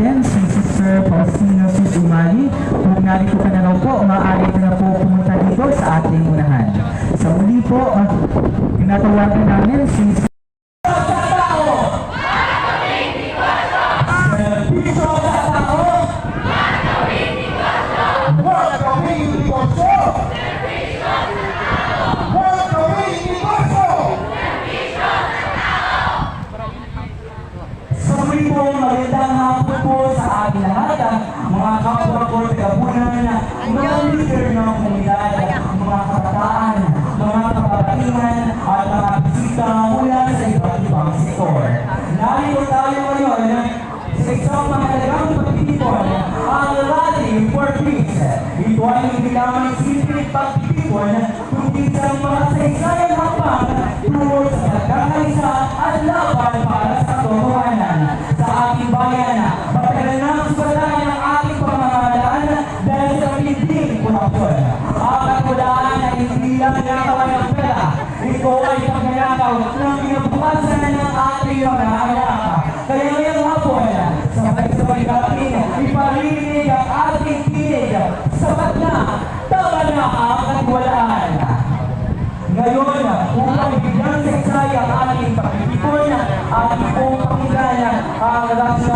natin si Sister Faustino Sudumali. Kung narito ka na raw po, maaari ka na po pumunta dito sa ating unahan. Sa muli po, tinatawagan namin si ko, kapunan, mga leader ng komunidad, mga kabataan, mga kababaihan, at mga bisita mula sa iba't ibang sektor. Narito tayo ngayon sa isang mahalagang pagtitipon, ang Rally for Peace. Ito ay hindi lamang simple pagtitipon, kundi isang mga saysayang Ito ay pagnanakaw ng kinabukasan ng ating mga anak. Kaya ngayong hapon, sabay-sabay natin iparinig ang ating tinig. Sapat na, tama na ang katiwalaan. Ngayon, upang bigyan sa isay ang ating pagtitipon, ating pong pakinggan ang National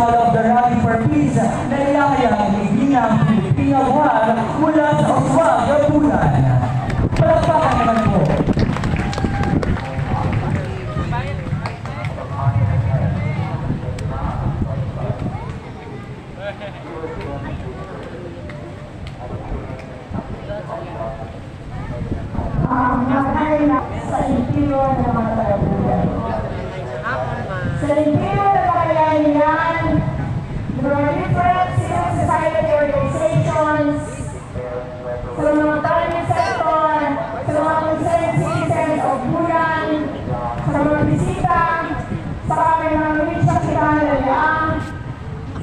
impiro ng mga talabugan. Sa impiro ng mga yan, there are different civil society organizations, sa sa of Bulan, sa mga bisita, sa aming mga Richard Kitangalayang,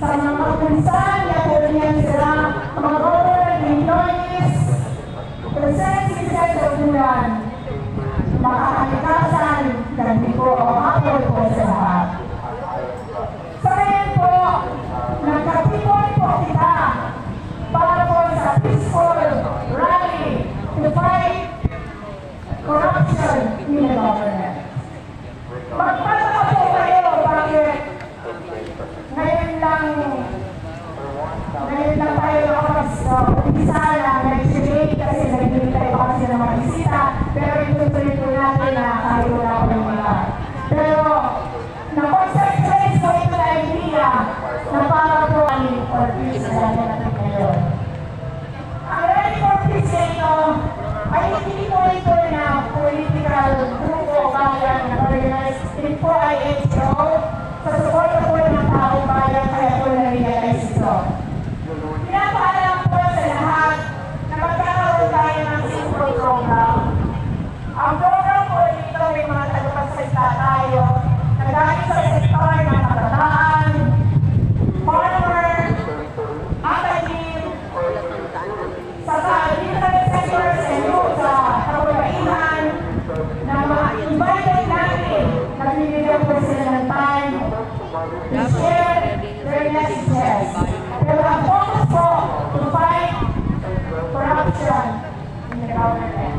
sa mga kapunsan, katulad sila, mga government gabi po o hapon po sa lahat. Sa ngayon po, nagkatipon po kita para po sa peaceful rally to fight corruption in the government. Magpataka po kayo bakit ngayon lang ngayon lang tayo nakapas uh, umpisa na nag-create kasi nag-create pa kasi ng mga bisita pero itutuloy po natin na kahit wala ko ng mga pero na-concentrate ko ito na idea na para po kami for peace na natin ngayon. Ang Ready for Peace na ito ay hindi po ito na political grupo bayan na organized. Ito po ay HO sa suporta na binigyan po sila ng time to share their messages. Pero ang focus po to fight corruption in the government.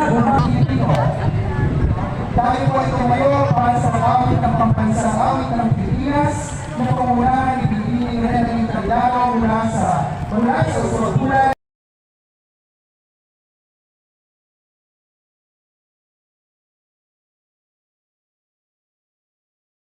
Dahil po ito ngayon para sa awit ng pambansang awit ng Pilipinas na pangunahan ni Pilipinas Renan Italiano mula sa mula sa Usulog